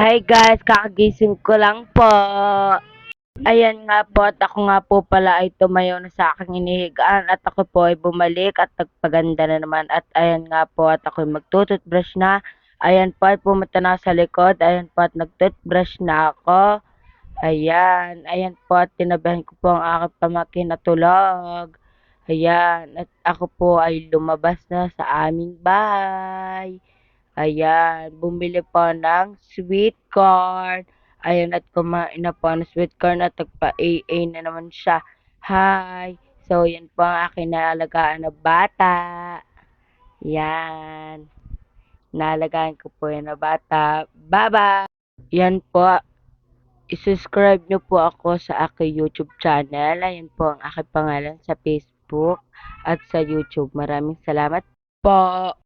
Hi guys, kakagising ko lang po. Ayan nga po at ako nga po pala ay tumayo na sa aking inihigaan at ako po ay bumalik at nagpaganda na naman at ayan nga po at ako ay magtututbrush na. Ayan po ay pumunta na sa likod. Ayan po at nagtutbrush na ako. Ayan, ayan po at tinabahan ko po ang aking pamangkin na tulog. Ayan, at ako po ay lumabas na sa aming bahay. Ayan, bumili po ng sweet corn. Ayan, at kumain na po ng sweet corn at nagpa-AA na naman siya. Hi! So, yan po ang aking naalagaan na bata. Yan. Naalagaan ko po yan na bata. Bye-bye! Yan po. I-subscribe nyo po ako sa aking YouTube channel. Ayan po ang aking pangalan sa Facebook at sa YouTube. Maraming salamat po.